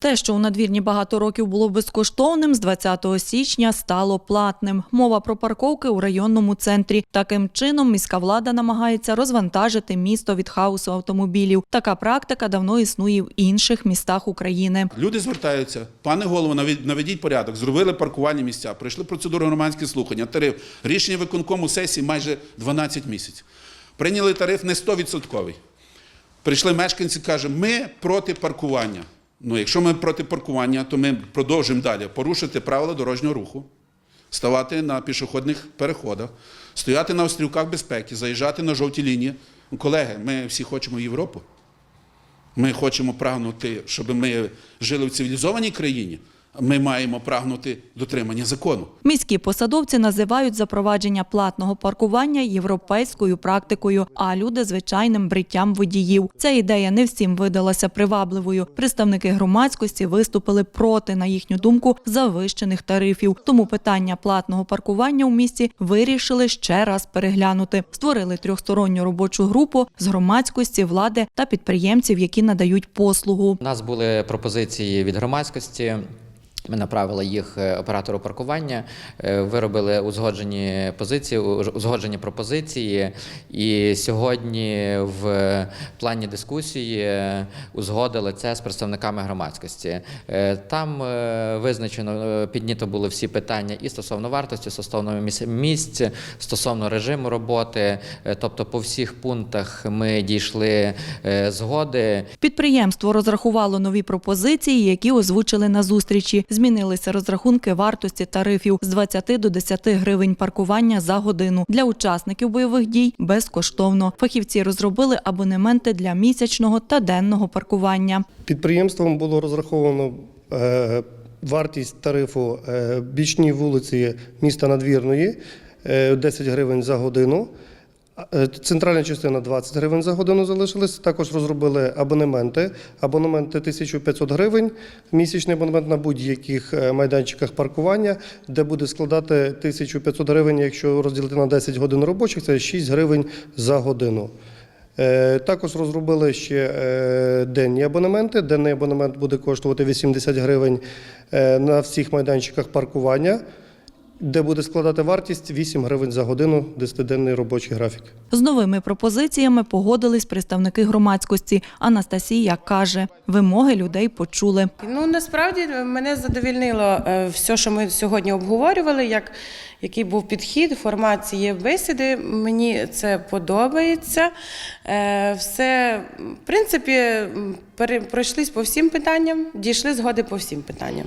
Те, що у надвірні багато років було безкоштовним, з 20 січня стало платним. Мова про парковки у районному центрі. Таким чином міська влада намагається розвантажити місто від хаосу автомобілів. Така практика давно існує в інших містах України. Люди звертаються, пане голово, наведіть- порядок, зробили паркувальні місця, пройшли процедуру громадські слухання, тариф. Рішення виконкому сесії майже 12 місяців. Прийняли тариф не 100%. Прийшли мешканці, кажуть, ми проти паркування. Ну, якщо ми проти паркування, то ми продовжуємо далі порушити правила дорожнього руху, ставати на пішохідних переходах, стояти на острівках безпеки, заїжджати на жовті лінії. Колеги, ми всі хочемо Європу. Ми хочемо прагнути, щоб ми жили в цивілізованій країні. Ми маємо прагнути дотримання закону. Міські посадовці називають запровадження платного паркування європейською практикою, а люди звичайним бриттям водіїв. Ця ідея не всім видалася привабливою. Представники громадськості виступили проти, на їхню думку, завищених тарифів. Тому питання платного паркування у місті вирішили ще раз переглянути. Створили трьохсторонню робочу групу з громадськості, влади та підприємців, які надають послугу. У нас були пропозиції від громадськості. Ми направили їх е, оператору паркування, е, виробили узгоджені позиції, узгоджені пропозиції. І сьогодні в плані дискусії узгодили це з представниками громадськості. Е, Там визначено піднято були всі питання і стосовно вартості, стосовно міс- місць, стосовно режиму роботи. Тобто, по всіх пунктах ми дійшли згоди. Підприємство розрахувало нові пропозиції, які озвучили на зустрічі. Змінилися розрахунки вартості тарифів з 20 до 10 гривень паркування за годину. Для учасників бойових дій безкоштовно. Фахівці розробили абонементи для місячного та денного паркування. Підприємством було розраховано е, вартість тарифу е, бічній вулиці міста Надвірної е, 10 гривень за годину. Е, Центральна частина 20 гривень за годину залишилась. Також розробили абонементи. Абонементи 1500 гривень, місячний абонемент на будь-яких е, майданчиках паркування, де буде складати 1500 гривень, якщо розділити на 10 годин робочих, це 6 гривень за годину. Е, Також розробили ще денні абонементи. Денний абонемент буде коштувати 80 гривень на всіх майданчиках паркування, де буде складати вартість 8 гривень за годину, 10-денний робочий графік. З новими пропозиціями погодились представники громадськості. Анастасія каже, вимоги людей почули. Ну насправді мене задовільнило е, все, що ми сьогодні обговорювали, як який був підхід, формат цієї бесіди. Мені це подобається. Е, Все, в принципі, пройшлись по всім питанням, дійшли згоди по всім питанням.